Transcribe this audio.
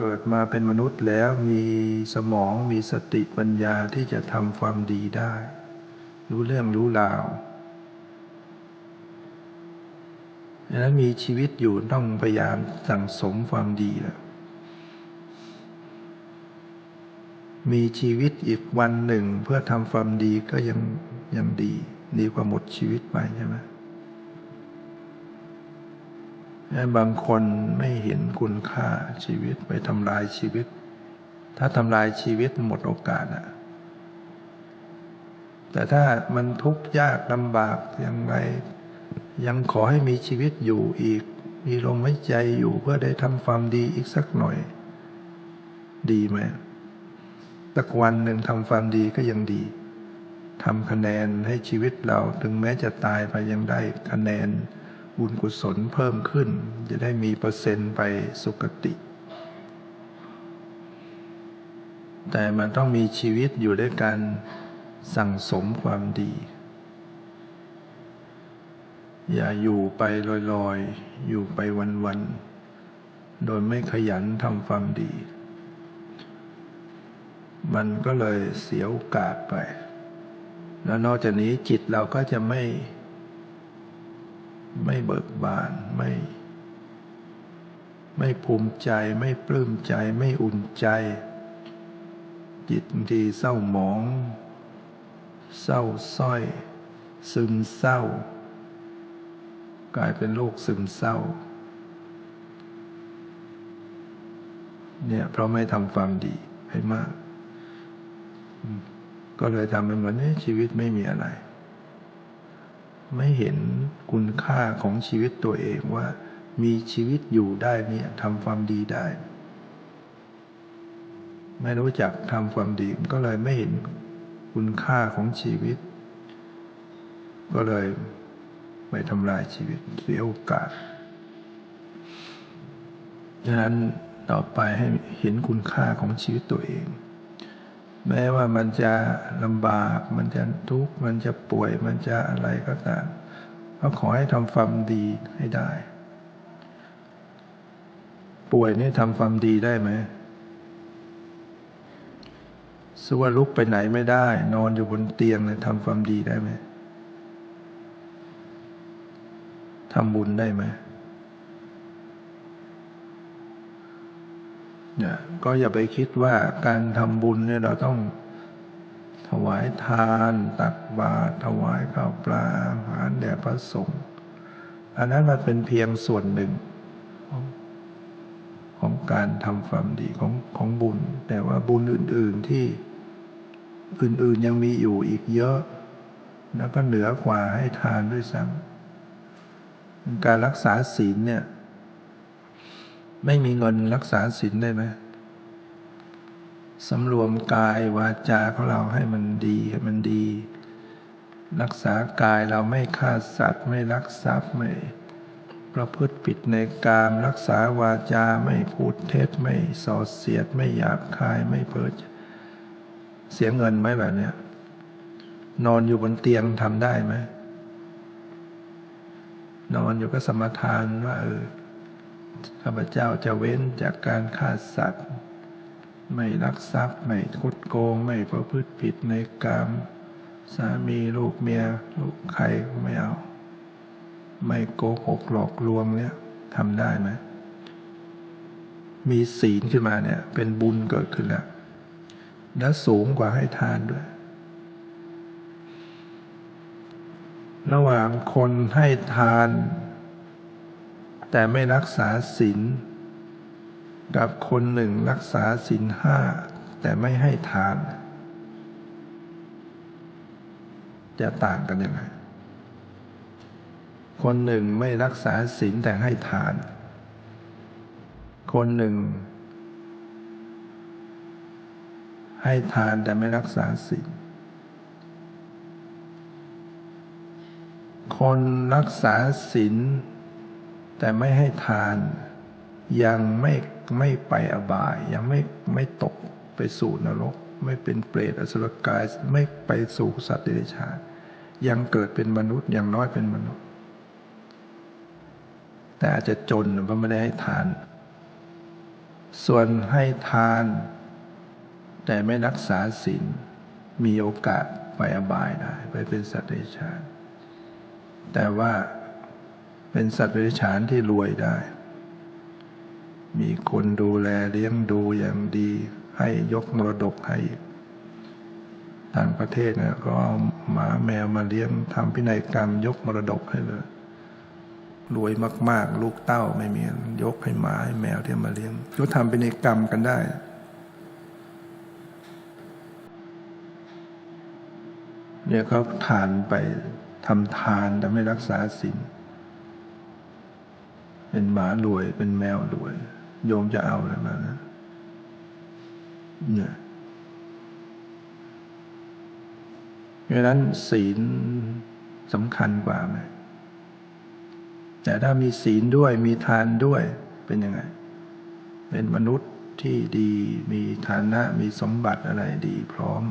เกิดมาเป็นมนุษย์แล้วมีสมองมีสติปัญญาที่จะทำความดีได้ รู้เรื่องรู้ราวดังนั้นมีชีวิตอยู่ต้องพยายามสั่งสมความดีแหละมีชีวิตอีกวันหนึ่งเพื่อทำความดีก็ยังยังดี ดีกว่าหมดชีวิตไปใช่ไหม บางคนไม่เห็นคุณค่าชีวิตไปทำลายชีวิต ถ้าทำลายชีวิตหมดโอกาสอะแต่ถ้ามันทุกข์ยากลำบากย่างไรยังขอให้มีชีวิตอยู่อีก มีลมหายใจอยู่เพื่อได้ทำความดีอีกสักหน่อย ดีไหมสักวันหนึ่งทำความดีก็ยังดีทำคะแนนให้ชีวิตเราถึงแม้จะตายไปยังได้คะแนน บุญกุศลเพิ่มขึ้น จะได้มีเปอร์เซ็นต์ไปสุคติ แต่มันต้องมีชีวิตอยู่ด้วยการสั่งสมความดี อย่าอยู่ไปลอยๆ อยู่ไปวันๆ โดยไม่ขยันทำความดี มันก็เลยเสียโอกาสไป แล้วนอกจากนี้จิตเราก็จะไม่ ไม่เบิกบานไม่ ไม่ภูมิใจไม่ปลื้มใจไม่อุ่นใจ จิตบางทีเศร้าหมอง เศร้าส้อย ซึมเศร้า กลายเป็นโรคซึมเศร้า เนี่ยเพราะไม่ทำความดีให้มาก ก็เลยทำให้เหมือนชีวิตไม่มีอะไร ไม่เห็นคุณค่าของชีวิตตัวเองว่า มีชีวิตอยู่ได้เนี่ยทำความดีได้ ไม่รู้จักทำความดีก็เลยไม่เห็นคุณค่าของชีวิต ก็เลยไปทำลายชีวิตเสียโอกาสดังนั้นต่อไปให้เห็นคุณค่าของชีวิตตัวเอง แม้ว่ามันจะลำบากมันจะทุกข์มันจะป่วยมันจะอะไรก็ตามก็ขอให้ทำความดีให้ได้ ป่วยนี่ทำความดีได้ไหมสว่าลุกไปไหนไม่ได้ นอนอยู่บนเตียงเนี่ยทำความดีได้ไหมทำบุญได้ไหม เนี่ยก็อย่าไปคิดว่าการทำบุญเนี่ยเราต้องถวายทานตักบาตรถวายข้าวปลาอาหารแด่พระสงฆ์อันนั้นมันเป็นเพียงส่วนหนึ่ง ของของการทำความดีของของบุญ แต่ว่าบุญอื่น ๆที่อื่น ๆ ยังมีอยู่อีกเยอะ แล้วก็เหนือกว่าให้ทานด้วยซ้ำการรักษาศีลเนี่ย ไม่มีเงินรักษาศีลได้ไหมสำรวมกายวาจาของเราให้มันดีให้มันดี รักษากายเราไม่ฆ่าสัตว์ไม่ลักทรัพย์ไม่ ประพฤติผิดในกามรักษาวาจาไม่พูดเท็จไม่ส่อเสียดไม่หยาบคายไม่เพ้อเสียเงินไหมแบบเนี้ยนอนอยู่บนเตียงทำได้ไหมนอนอยู่ก็สมทานว่าเออ ข้าพเจ้าจะเว้นจากการฆ่าสัตว์ ไม่ลักทรัพย์ไม่คดโกงไม่ประพฤติผิดในกามสามีลูกเมียลูกใครไม่เอา ไม่โกหกหลอกลวงเนี่ยทำได้ไหมมีศีลขึ้นมาเนี่ย เป็นบุญเกิดขึ้นแล้วและสูงกว่าให้ทานด้วย ระหว่างคนให้ทาน แต่ไม่รักษาศีลกับคนหนึ่งรักษาศีลห้าแต่ไม่ให้ทาน จะต่างกันยังไงคนหนึ่งไม่รักษาศีลแต่ให้ทาน คนหนึ่ง ให้ทานแต่ไม่รักษาศีล คนรักษาศีล แต่ไม่ให้ทาน ยังไม่ไม่ไปอบาย ยังไม่ไม่ตกไปสู่นรก ไม่เป็นเปรตอสุรกายไม่ไปสู่สัตว์เดรัจฉานยังเกิดเป็นมนุษย์อย่างน้อยเป็นมนุษย์ แต่อาจจะจนเพราะไม่ได้ให้ทาน ส่วนให้ทาน แต่ไม่รักษาศีลมีโอกาสไปอบายได้ ไปเป็นสัตว์เดรัจฉานแต่ว่า เป็นสัตว์เดรัจฉานที่รวยได้ มีคนดูแลเลี้ยงดูอย่างดี ให้ยกมรดกให้ต่างประเทศเนี่ยก็เอาหมาแมวมาเลี้ยงทำพินัยกรรม ยกมรดกให้เลยรวยมาก ๆ ลูกเต้าไม่มียกให้หมาให้แมวที่มาเลี้ยงก็ทำพินัยกรรมกันได้เนี่ยเขาทานไปทำทานแต่ไม่รักษาศีล เป็นหมารวย เป็นแมวรวย โยมจะเอาอะไรมานะเนี่ยเพราะฉะนั้นศีลสำคัญกว่าไหมแต่ถ้ามีศีลด้วยมีทานด้วยเป็นยังไง เป็นมนุษย์ที่ดีมีฐานะมีสมบัติอะไรดีพร้อม